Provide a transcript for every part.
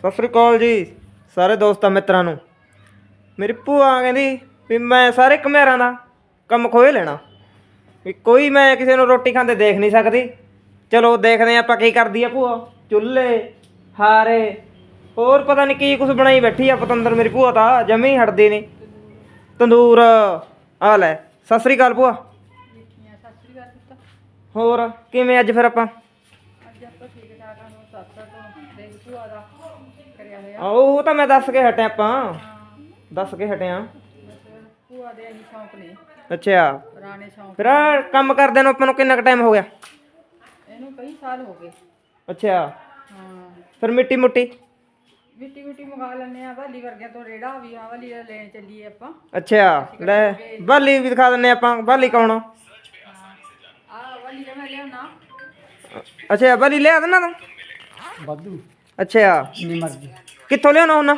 ਸਤਿ ਸ੍ਰੀ ਅਕਾਲ ਜੀ, ਸਾਰੇ ਦੋਸਤਾਂ ਮਿੱਤਰਾਂ ਨੂੰ। ਮੇਰੀ ਭੂਆ ਕਹਿੰਦੀ ਵੀ ਮੈਂ ਸਾਰੇ ਘਮਿਆਰਾਂ ਦਾ ਕੰਮ ਖੋਏ ਲੈਣਾ। ਵੀ ਕੋਈ ਮੈਂ ਕਿਸੇ ਨੂੰ ਰੋਟੀ ਖਾਂਦੇ ਦੇਖ ਨਹੀਂ ਸਕਦੀ। ਚਲੋ ਦੇਖਦੇ ਹਾਂ ਆਪਾਂ ਕੀ ਕਰਦੀ ਆ ਭੂਆ। ਚੁੱਲ੍ਹੇ, ਹਾਰੇ, ਹੋਰ ਪਤਾ ਨਹੀਂ ਕੀ ਕੁਝ ਬਣਾਈ ਬੈਠੀ ਆ ਪਤੰਦਰ ਮੇਰੀ ਭੂਆ ਤਾਂ, ਜਮੀ ਹਟਦੀ ਨਹੀਂ ਤੰਦੂਰ ਆ ਲੈ, ਸਤਿ ਸ੍ਰੀ ਅਕਾਲ ਭੂਆ। ਹੋਰ, ਕਿਵੇਂ ਅੱਜ ਫਿਰ ਆਪਾਂ? ਆਹ, ਉਹ ਤਾਂ ਮੈਂ ਦੱਸ ਕੇ ਹਟਿਆ ਆਪਾਂ। ਦੱਸ ਕੇ ਹਟਿਆ। ਭੂਆ ਦੇ ਅਸੀਂ ਸ਼ੌਂਕ ਨੇ। ਅੱਛਾ। ਪੁਰਾਣੇ ਸ਼ੌਂਕ ਫਿਰ ਆਹ ਕੰਮ ਕਰਦੇ ਨੂੰ ਆਪਾਂ ਨੂੰ ਕਿੰਨਾ ਕੁ ਟਾਈਮ ਹੋ ਗਿਆ? ਇਹਨੂੰ ਕਈ ਸਾਲ ਹੋ ਗਏ। ਅੱਛਾ। ਹਾਂ। ਫਿਰ ਮਿੱਟੀ ਮੁੱਟੀ? ਮਿੱਟੀ ਮਿੱਟੀ ਮੰਗਾ ਲੈਣੇ ਆ ਵਾਲੀ ਵਰਗਿਆਂ ਤੋਂ ਰੇੜਾ ਵੀ ਆ ਵਾਲੀ ਦਾ ਲੈਣ ਚੱਲੀਏ ਆਪਾਂ। ਅੱਛਾ। ਲੈ ਬਾਲੀ ਵੀ ਦਿਖਾ ਦਿੰਨੇ ਆਪਾਂ ਬਾਲੀ ਕੌਣ ਆ? ਆ ਵਾਲੀ ਦਾ ਮੈਂ ਲਿਆਉਣਾ ਅੱਛਾ ਬਾਲੀ ਲਿਆ ਦੇਣਾ ਤੂੰ? ਵਾਧੂ। ਅੱਛਾ। ਜਿੰਨੀ ਮਰਜ਼ੀ। ਕਿੱਥੋਂ ਲਿਆਉਣਾ ਉਹਨਾਂ?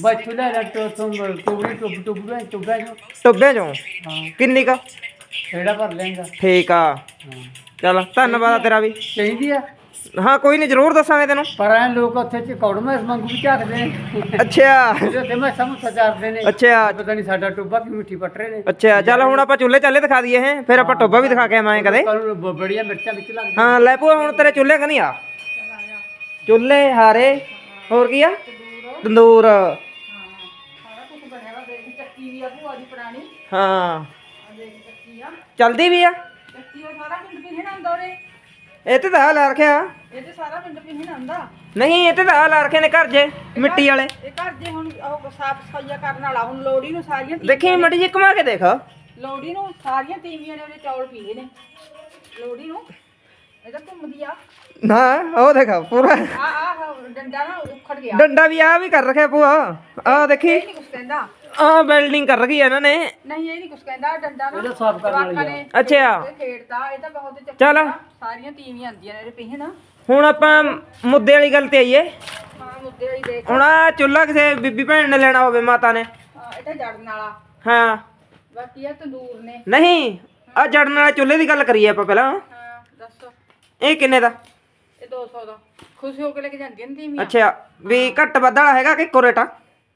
ਬੱਚੂ ਲੈ ਲੈ ਤੋ ਤੁਮ ਟੁਬੜੀ ਟੁਬ ਟੁਬੜਾ ਟੁਬੜਾ ਜੋ। ਟੁੱਬੇ ਚੋਂ ਹਾਂ। ਕਿੰਨੀ ਕਾ? ਕਿਹੜਾ ਭਰ ਲੈਂਗਾ ਠੀਕ ਆ। ਹਾਂ ਚਲ ਧੰਨਵਾਦ ਆ ਤੇਰਾ ਵੀ। ਚਾਹੀਦੀ ਆ? ਹਾਂ ਕੋਈ ਨਹੀਂ ਜ਼ਰੂਰ ਦੱਸਾਂਗੇ ਤੈਨੂੰ। ਪਰ ਐ ਲੋਕ ਉੱਥੇ ਚ ਕੌੜ ਮੈਂ ਮੰਗੂ ਵੀ ਝਾਕਦੇ ਨੇ। ਅੱਛਾ। ਜਿਹੜੇ ਤੇ ਮੈਂ ਸਮਝ ਸਜਾਰਦੇ ਨੇ। ਅੱਛਾ। ਪਤਾ ਨਹੀਂ ਸਾਡਾ ਟੁੱਬਾ ਕਿ ਮਿੱਠੀ ਪੱਟ ਰਹੇ ਨੇ। ਅੱਛਾ ਚੱਲ ਹੁਣ ਆਪਾਂ ਚੁੱਲ੍ਹੇ ਚਾਲੇ ਦਿਖਾ ਦਈਏ ਹੈ। ਫਿਰ ਆਪਾਂ ਟੋਬਾ ਵੀ ਦਿਖਾ ਕੇ ਆਵਾਂਗੇ ਕਦੇ। ਕੱਲ ਬੜੀਆਂ ਮਿਰਚਾਂ ਵਿੱਚ ਲੱਗ ਹਾਂ ਲੈ ਭੂਆ ਹੁਣ ਤੇਰੇ ਚੁੱਲ੍ਹੇ ਕਨੀ ਆ? ਚੁੱਲ੍ਹੇ ਹਾਰੇ। ਹੋਰ ਕੀ ਆ? ਤੰਦੂਰ। ਹਾਂ ਸਾਰਾ ਕੁਝ ਬਣਿਆ ਵਾ ਦੇਖ ਚੱਕੀ ਵੀ ਆ ਭੂਆ ਦੀ ਪੁਰਾਣੀ। ਹਾਂ। ਆ ਦੇਖ ਚੱਕੀ ਆ। ਚਲਦੀ ਵੀ ਆ? ਚੱਕੀ ਉਹ ਸਾਰਾ ਪਿੰਡ ਪਿੰਡ ਆਉਂਦਾ ਉਰੇ। ਇਹ ਤੇ ਤਾਂ ਲਾ ਰੱਖਿਆ। ਇਹ ਤੇ ਸਾਰਾ ਪਿੰਡ ਪਿੰਡ ਆਉਂਦਾ ਨਹੀਂ ਇਹ ਤੇ ਤਾਂ ਲਾ ਰੱਖੇ ਨੇ ਘਰ ਜੇ ਮਿੱਟੀ ਵਾਲੇ। ਇਹ ਘਰ ਜੇ ਹੁਣ ਉਹ ਸਾਫ਼ ਸਫਾਈਆ ਕਰਨ ਵਾਲਾ ਹੁਣ ਲੋੜੀ ਨੂੰ ਸਾਰੀਆਂ ਦੇਖੀ ਮੜੀ ਜੀ ਘੁਮਾ ਕੇ ਦੇਖ। ਲੋੜੀ ਨੂੰ ਸਾਰੀਆਂ ਤੀਵੀਆਂ ਨੇ ਉਹਦੇ ਚੌਲ ਪੀਏ ਨੇ। ਲੋੜੀ ਨੂੰ। ਇਹ ਤਾਂ ਘੁੰਮਦੀ ਆ। ਨਾ ਉਹ ਦੇਖ ਪੂਰਾ। ਆ ਆ ਡੰਡਾ ਨਾ ਉਖੜ ਗਿਆ। ਡੰਡਾ ਵੀ ਆ ਵੀ ਕਰ ਰੱਖਿਆ ਭੂਆ। ਆ ਦੇਖੀ। ਇਹ ਨਹੀਂ ਕੁਛ ਕਹਿੰਦਾ। ਆ ਬਿਲਡਿੰਗ ਕਰ ਰੱਖੀ ਆ ਇਹਨਾਂ ਨੇ। ਨਹੀਂ ਇਹ ਨਹੀਂ ਕੁਛ ਕਹਿੰਦਾ ਡੰਡਾ ਨਾ ਇਹਦਾ ਸਾਫ਼ ਕਰਨ ਵਾਲੀ ਜਵਾਕਾਂ ਨੇ ਅੱਛਾ। ਇਹ ਖੇਡਦਾ ਇਹ ਤਾਂ ਬਹੁਤ ਚੱਕਰ ਚੱਲ। ਆ। ਸਾਰੀਆਂ ਤੀਵੀਆਂ ਆਉਂਦੀਆਂ ਨੇ ਇਹਦੇ ਪੀਹਣ ਹੁਣ ਆਪਾਂ ਮੁੱਦੇ ਵਾਲੀ ਗੱਲ ਤੇ ਆਈਏ। ਹਾਂ ਮੁੱਦੇ ਵਾਲੀ ਦੇਖ। ਹੁਣ ਆ ਚੁੱਲ੍ਹਾ ਕਿਸੇ ਬੀਬੀ ਭੈਣ ਨੇ ਲੈਣਾ ਹੋਵੇ ਮਾਤਾ ਨੇ। ਹਾਂ, ਇਹ ਤਾਂ ਜੜਨ ਵਾਲਾ। ਹਾਂ। ਬਾਕੀ ਆ ਤੰਦੂਰ ਨੇ। ਨਹੀਂ ਆ ਜੜਨ ਵਾਲੇ ਚੁੱਲ੍ਹੇ ਦੀ ਗੱਲ ਕਰੀਏ ਆਪਾਂ ਪਹਿਲਾਂ। ਹਾਂ ਇਹ ਕਿੰਨੇ ਦਾ? ਇਹ 200 ਦਾ। ਖੁਸ਼ੀ ਹੋ ਕੇ ਲੈ ਕੇ ਜਾਂਦੀਆਂ ਨੇ ਤੀਵੀਆਂ ਅੱਛਾ ਵੀ ਘੱਟ ਵੱਧ ਵਾਲਾ ਹੈਗਾ ਕਿ ਇੱਕੋ ਰੇਟ ਆ?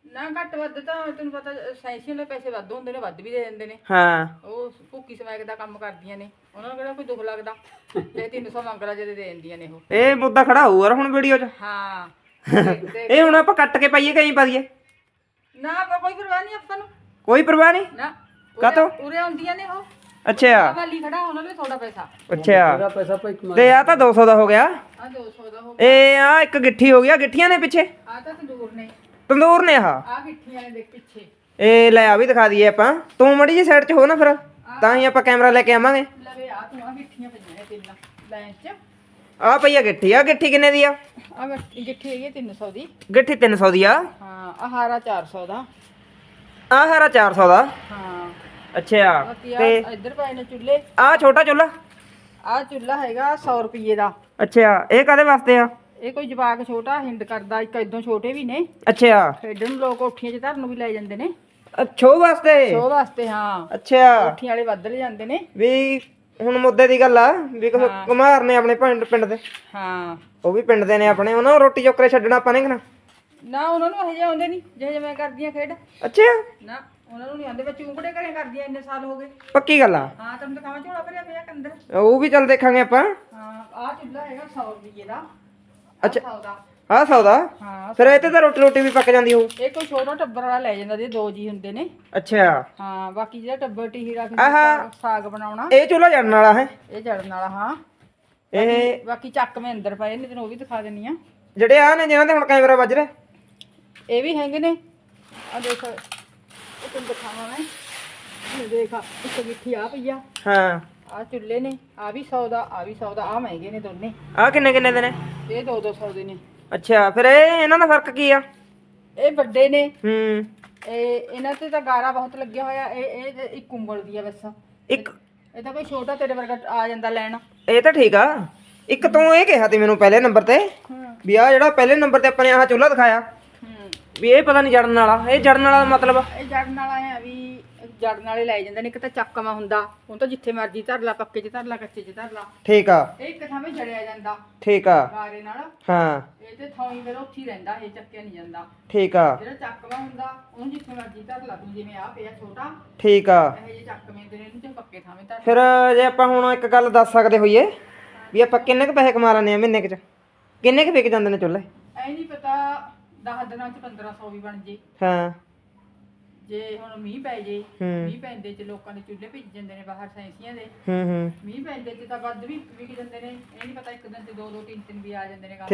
ਨਾ ਘੱਟ ਵੱਧ ਤਾਂ ਤੈਨੂੰ ਪਤਾ ਸੈਂਸ਼ਨ ਵਾਲੇ ਪੈਸੇ ਵੱਧ ਹੁੰਦੇ ਨੇ ਵੱਧ ਵੀ ਦੇ ਦਿੰਦੇ ਨੇ। ਹਾਂ। ਉਹ ਭੁੱਕੀ ਸਮੈਕ ਦਾ ਕੰਮ ਕਰਦੀਆਂ ਨੇ। ਉਹਨਾਂ ਨੂੰ ਕਿਹੜਾ ਕੋਈ ਦੁੱਖ ਲੱਗਦਾ? ਤੇ 300 ਮੰਗਲਾ ਜਦੇ ਦੇ ਦਿੰਦੀਆਂ ਨੇ ਉਹ। ਇਹ ਮੁੱਦਾ ਖੜਾ ਹੋਊ ਯਾਰ ਹੁਣ ਵੀਡੀਓ 'ਚ। ਹਾਂ। ਤੇ- ਤੇ- ਇਹ ਹੁਣ ਆਪਾਂ ਕੱਟ ਕੇ ਪਾਈਏ ਕਹੀਂ ਪਾ ਦਈਏ ਨਾ ਆਪਾਂ ਕੋਈ ਪਰਵਾਹ ਨਹੀਂ ਆਪਾਂ ਨੂੰ। ਕੋਈ ਪਰਵਾਹ ਨਹੀਂ? ਨਾ ਕਾਹਤੋਂ? ਉਰੇ- ਉਰੇ ਆਉਂਦੀਆਂ ਨੇ ਉਹ। ਅੱਛਾ। ਵਾਲੀ ਖੜਾ ਉਹਨਾਂ ਦੇ ਥੋੜਾ ਪੈਸਾ। ਅੱਛਾ। ਪੈਸਾ ਭਾਈ ਕਮਾ ਤੇ ਆ ਤਾਂ 200 ਦਾ ਹੋ ਗਿਆ। ਆ 200 ਦਾ ਹੋ ਇਹ ਆ ਇੱਕ ਗਿੱਠੀ ਹੋ ਗਿਆ ਗਿੱਠੀਆਂ ਨੇ ਪਿੱਛੇ? ਆ ਤਾਂ ਤੰਦੂਰ ਨੇ। ਤੰਦੂਰ ਨੇ ਆ ਗਿੱਠੀਆਂ ਨੇ ਦੇਖ ਪਿੱਛੇ। ਇਹ ਲੈ ਆ ਵੀ ਦਿਖਾ ਦਈਏ ਆਪਾਂ। ਤੂੰ ਮੜੀ ਜੀ ਸਾਈਡ 'ਚ ਹੋ ਨਾ ਫਿਰ। ਤਾਂ ਹੀ ਆਪਾਂ ਕੈਮਰਾ ਲੈ ਕੇ ਆਵਾਂਗੇ। ਲਵੇ ਆ ਤੂੰ ਆ ਗਿੱਠੀਆਂ ਪਈਆਂ ਨੇ ਤਿੰਨ ਲਾਈਨ 'ਚ। ਆ ਪਈ ਆ ਗਿੱਠੀ। ਆ ਗਿੱਠੀ ਕਿੰਨੇ ਦੀ ਆ? ਆ ਗਿੱਠੀ ਹੈਗੀ 300 ਦੀ। ਗਿੱਠੀ 300 ਦੀ ਆ। ਹਾਂ ਆ ਹਾਰਾ 400 ਦਾ। ਆ ਹਰਾ 400 ਦਾ। ਹਾਂ। ਅੱਛਾ ਬਾਕੀ ਆ ਤੇ ਇੱਧਰ ਪਏ ਨੇ ਚੁੱਲ੍ਹੇ। ਆ ਛੋਟਾ ਚੁੱਲਾ ਆ ਚੁੱਲ੍ਹਾ ਹੈਗਾ 100 ਰੁਪਏ ਦਾ। ਅੱਛਾ ਇਹ ਕਾਦੇ ਵਾਸਤੇ ਆ? ਇਹ ਕੋਈ ਜਵਾਕ ਛੋਟਾ ਹਿੰਡ ਕਰਦਾ ਇੱਕ ਇਦੋਂ ਛੋਟੇ ਵੀ ਨੇ। ਅੱਛਾ। ਖੇਡਣ ਨੂੰ ਲੋਕ ਕੋਠੀਆਂ 'ਚ ਧਰਨ ਨੂੰ ਵੀ ਲੈ ਜਾਂਦੇ ਨੇ। ਛੋ ਵਾਸਤੇ? ਸ਼ੋਅ ਵਾਸਤੇ ਹਾਂ। ਅੱਛਾ। ਕੋਠੀਆਂ ਵਾਲੇ ਵੱਧ ਲੈ ਜਾਂਦੇ ਨੇ। ਵੀ ਹੁਣ ਮੁੱਦੇ ਦੀ ਗੱਲ ਆ ਵੀ ਕਿਸੇ ਕੁਮਾਰ ਨੇ ਆਪਣੇ ਪਿੰਡ ਪਿੰਡ ਦੇ। ਹਾਂ। ਉਹ ਵੀ ਪਿੰਡ ਦੇ ਨੇ ਆਪਣੇ ਉਹਨਾਂ ਨੂੰ ਰੋਟੀ ਚੋਕਰੇ ਛੱਡਣਾ ਆਪਾਂ ਨੇ ਕਿ ਨਾ? ਨਾ ਉਹਨਾਂ ਨੂੰ ਇਹੋ ਜਿਹੇ ਆਉਂਦੇ ਨਹੀਂ ਜਿਹੇ ਮੈਂ ਕਰਦੀਆਂ ਖੇਡ। ਅੱਛਾ। ਨਾ। ਉਹਨਾਂ ਨੂੰ ਨਹੀਂ ਆਉਂਦੇ ਬੱਚੇ ਉਂਗੜੇ ਘਰੇ ਕਰਦੀਆਂ ਇੰਨੇ ਸਾਲ ਹੋ ਗਏ। ਪੱਕੀ ਗੱਲ ਆ? ਹਾਂ ਤੁਹਾਨੂੰ ਦਿਖਾਵਾਂ ਝੋਲਾ ਭਰਿਆ ਪਿਆ ਕੰਦਰ ਉਹ ਵੀ ਚੱਲ ਦੇਖਾਂਗੇ ਆਪਾਂ। ਹਾਂ ਆਹ ਚੁੱਲ੍ਹਾ ਹੈਗਾ 100 ਰੁਪਏ ਦਾ। ਅੱਛਾ। 100 ਦਾ। ਆਹ ਸੌਦਾ ਹਾਂ ਫਿਰ ਇੱਥੇ ਤਾਂ ਰੋਟੀ ਰੋਟੀ ਵੀ ਪੱਕ ਜਾਂਦੀ ਹੋਊ। ਇਹ ਕੋਈ ਛੋਟਾ ਟੱਬਰ ਵਾਲਾ ਲੈ ਜਾਂਦਾ ਜੇ ਦੋ ਜੀ ਹੁੰਦੇ ਨੇ। ਅੱਛਾ। ਹਾਂ ਬਾਕੀ ਜਿਹੜਾ ਟੱਬਰ ਟੀਹੀ ਰੱਖ ਆਹਾ। ਸਾਗ ਬਣਾਉਣਾ। ਇਹ ਚੁੱਲ੍ਹਾ ਜੜਨ ਵਾਲਾ ਹੈ? ਇਹ ਜੜਨ ਵਾਲਾ ਹਾਂ। ਇਹ ਬਾਕੀ ਚੱਕ ਮੈਂ ਅੰਦਰ ਪਏ ਨੇ ਤੈਨੂੰ ਉਹ ਵੀ ਦਿਖਾ ਦਿੰਨੀ ਆ। ਜਿਹੜੇ ਆ ਨੇ ਜਿਨ੍ਹਾਂ ਦੇ ਹੁਣ ਕੈਮਰਾ ਵੱਜ ਰਿਹਾ। ਇਹ ਵੀ ਹੈਗੇ ਨੇ। ਆ ਦੇਖ। ਇਹ ਤੈਨੂੰ ਦਿਖਾਵਾਂ ਮੈਂ। ਇਹ ਦੇਖ ਆ, ਇੱਕ ਗਿੱਠੀ ਆ ਪਈਆ ਹਾਂ। ਆ ਚੁੱਲ੍ਹੇ ਨੇ ਆ ਵੀ 100 ਦਾ ਆ ਵੀ 100 ਦਾ ਆ ਮਹਿੰਗੇ ਨੇ ਦੋਨੇ। ਆ ਕਿੰਨੇ ਕਿੰਨੇ ਦੇ ਨੇ? ਇਹ 2 200 ਦੇ ਨੇ। ਅੱਛਾ ਫਿਰ ਇਹ ਇਹਨਾਂ ਦਾ ਫ਼ਰਕ ਕੀ ਆ? ਇਹ ਵੱਡੇ ਨੇ। ਹੂੰ। ਇਹ ਇਹਨਾਂ ਤੇ ਤਾਂ ਗਾਰਾ ਬਹੁਤ ਲੱਗਿਆ ਹੋਇਆ। ਇਹ ਇਹ ਤੇ ਇੱਕ ਉਂਗਲ ਦੀ ਆ ਬਸ। ਇੱਕ ਇਹ ਤਾਂ ਕੋਈ ਛੋਟਾ ਤੇਰੇ ਵਰਗਾ ਆ ਜਾਂਦਾ ਲੈਣ। ਇਹ ਤਾਂ ਠੀਕ ਆ। ਇੱਕ ਤੂੰ ਇਹ ਕਿਹਾ ਤੀ ਮੈਨੂੰ ਪਹਿਲੇ ਨੰਬਰ ਤੇ ਵੀ ਆ ਜਿਹੜਾ ਪਹਿਲੇ ਨੰਬਰ ਤੇ ਆਪਾਂ ਨੇ ਆਹ ਚੁੱਲ੍ਹਾ ਦਿਖਾਇਆ। ਵੀ ਇਹ ਪਤਾ ਨਹੀਂ ਜੜਨ ਵਾਲਾ ਇਹ ਜੜਨ ਵਾਲਾ ਦਾ ਮਤਲਬ ਇਹ ਜੜਨ ਵਾਲਾ ਹੈ ਵੀ ਜੜਨ ਵਾਲੇ ਲੈ ਜਾਂਦੇ ਨੇ ਇੱਕ ਤਾਂ ਚੱਕਵਾ ਹੁੰਦਾ ਉਹ ਤਾਂ ਜਿੱਥੇ ਮਰਜ਼ੀ ਧਰ ਲਾ ਪੱਕੇ 'ਚ ਧਰ ਲਾ ਕੱਚੇ 'ਚ ਧਰ ਲਾ। ਠੀਕ ਆ। ਇਹ ਇੱਕ ਥਾਵੇਂ ਜੜਿਆ ਜਾਂਦਾ ਠੀਕ ਆ। ਗਾਰੇ ਨਾਲ। ਹਾਂ। ਇਹ ਤੇ ਥਾਂ ਹੀ ਫਿਰ ਉੱਥੇ ਹੀ ਰਹਿੰਦਾ ਇਹ ਚੱਕਿਆ ਨਹੀਂ ਜਾਂਦਾ। ਠੀਕ ਆ। ਜਿਹੜਾ ਚੱਕਵਾ ਹੁੰਦਾ ਉਹਨੂੰ ਜਿੱਥੇ ਮਰਜ਼ੀ ਧਰ ਲਾ ਤੂੰ ਜਿਵੇਂ ਆ ਪਿਆ ਛੋਟਾ ਠੀਕ ਆ। ਇਹ ਜੇ ਚੱਕਵੇਂ ਦੇ ਨੇ ਇਹਨੂੰ ਤੇ ਪੱਕੇ ਥਾਵੇਂ ਧਰ ਫਿਰ ਜੇ ਆਪਾਂ ਹੁਣ ਇੱਕ ਗੱਲ ਦੱਸ ਸਕਦੇ ਹੋਈਏ ਵੀ ਆਪਾਂ ਕਿੰਨੇ ਕੁ ਪੈਸੇ ਕਮਾ ਲੈਂਦੇ ਆ ਮਹੀਨੇ ਕੁ ਚ? ਕਿੰਨੇ ਕੁ ਵਿਕ ਜਾਂਦੇ ਨੇ ਚੁੱਲ੍ਹੇ? ਐ ਨਹੀਂ ਪਤਾ 10 ਦਿਨਾਂ ਚ 1500 ਵੀ ਬਣ ਜੇ। ਹਾਂ। ਜੇ ਹੁਣ ਮੀਂਹ ਪੈ ਜੇ। ਮੀਂਹ ਪੈਂਦੇ ਚ ਲੋਕਾਂ ਦੇ ਚੁੱਲ੍ਹੇ ਭਿੱਜ ਜਾਂਦੇ ਨੇ ਬਾਹਰ ਸੈਂਸੀਆਂ ਦੇ। ਹੂੰ ਹੂੰ। ਮੀਂਹ ਪੈਂਦੇ ਚ ਤਾਂ ਵੱਧ ਵੀ ਵਿਕ ਜਾਂਦੇ ਨੇ ਇਹ ਨਹੀਂ ਪਤਾ ਇੱਕ ਦਿਨ ਚ ਦੋ ਦੋ ਤਿੰਨ ਤਿੰਨ ਵੀ ਆ ਜਾਂਦੇ ਨੇ ਠੀਕ